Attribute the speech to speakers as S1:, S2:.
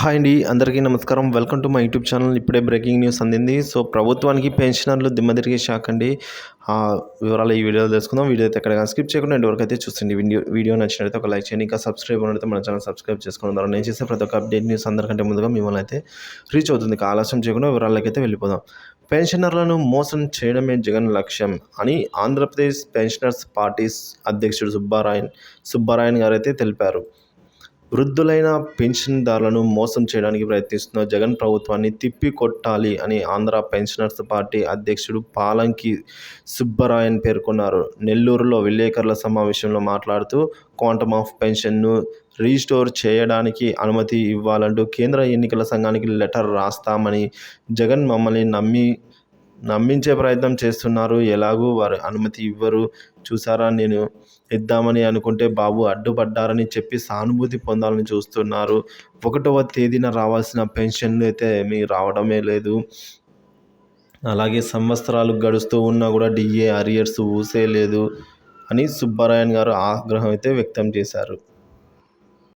S1: Hi అండి అందరికీ నమస్కారం. Welcome to my YouTube channel. ఇప్పుడే బ్రేకింగ్ న్యూస్ అందింది. సో ప్రభుత్వానికి పెన్షనర్లు దిమ్మ తిరిగే షాక్ అండి. వివరాలు ఈ వీడియోలో తెలుసుకుందాం. వీడియో అయితే ఎక్కడ స్కిప్ చేయకుండా ఎంతవరకు వరకు అయితే చూస్తుంది వీడియో వీడియో నచ్చినట్లయితే ఒక లైక్ చేయండి. ఇంకా సబ్స్క్రైబ్ అయితే మన ఛానల్ సబ్స్క్రైబ్ చేసుకోవడం ద్వారా నేను చేసే ప్రతి ఒక్క అప్డేట్ న్యూస్ అందరికంటే ముందుగా మిమ్మల్ని అయితే రీచ్ అవుతుంది. ఆలస్యం చేయకుండా వివరాలకైతే అయితే వెళ్ళిపోదాం. పెన్షనర్లను మోసం చేయడమే జగన్ లక్ష్యం అని ఆంధ్రప్రదేశ్ పెన్షనర్స్ పార్టీస్ అధ్యక్షుడు సుబ్బారాయన్ సుబ్బారాయన్ గారు అయితే తెలిపారు. వృద్ధులైన పెన్షన్దారులను మోసం చేయడానికి ప్రయత్నిస్తున్న జగన్ ప్రభుత్వాన్ని తిప్పి కొట్టాలి అని ఆంధ్ర పెన్షనర్స్ పార్టీ అధ్యక్షుడు పాలంకి సుబ్బరాయన్ పేర్కొన్నారు. నెల్లూరులో విలేకరుల సమావేశంలో మాట్లాడుతూ క్వాంటమ్ ఆఫ్ పెన్షన్ను రీస్టోర్ చేయడానికి అనుమతి ఇవ్వాలంటూ కేంద్ర ఎన్నికల సంఘానికి లెటర్ రాస్తామని జగన్ మమ్మల్ని నమ్మి నమ్మించే ప్రయత్నం చేస్తున్నారు. ఎలాగూ వారు అనుమతి ఇవ్వరు. చూసారా? నేను ఇద్దామని అనుకుంటే బాబు అడ్డుపడ్డారని చెప్పి సానుభూతి పొందాలని చూస్తున్నారు. ఒకటవ తేదీన రావాల్సిన పెన్షన్లు అయితే మీ రావడమే లేదు. అలాగే సంవత్సరాలు గడుస్తూ ఉన్నా కూడా డిఏ అరియర్స్ ఊసే లేదు అని సుబ్బారాయణ గారు ఆగ్రహం అయితే వ్యక్తం చేశారు.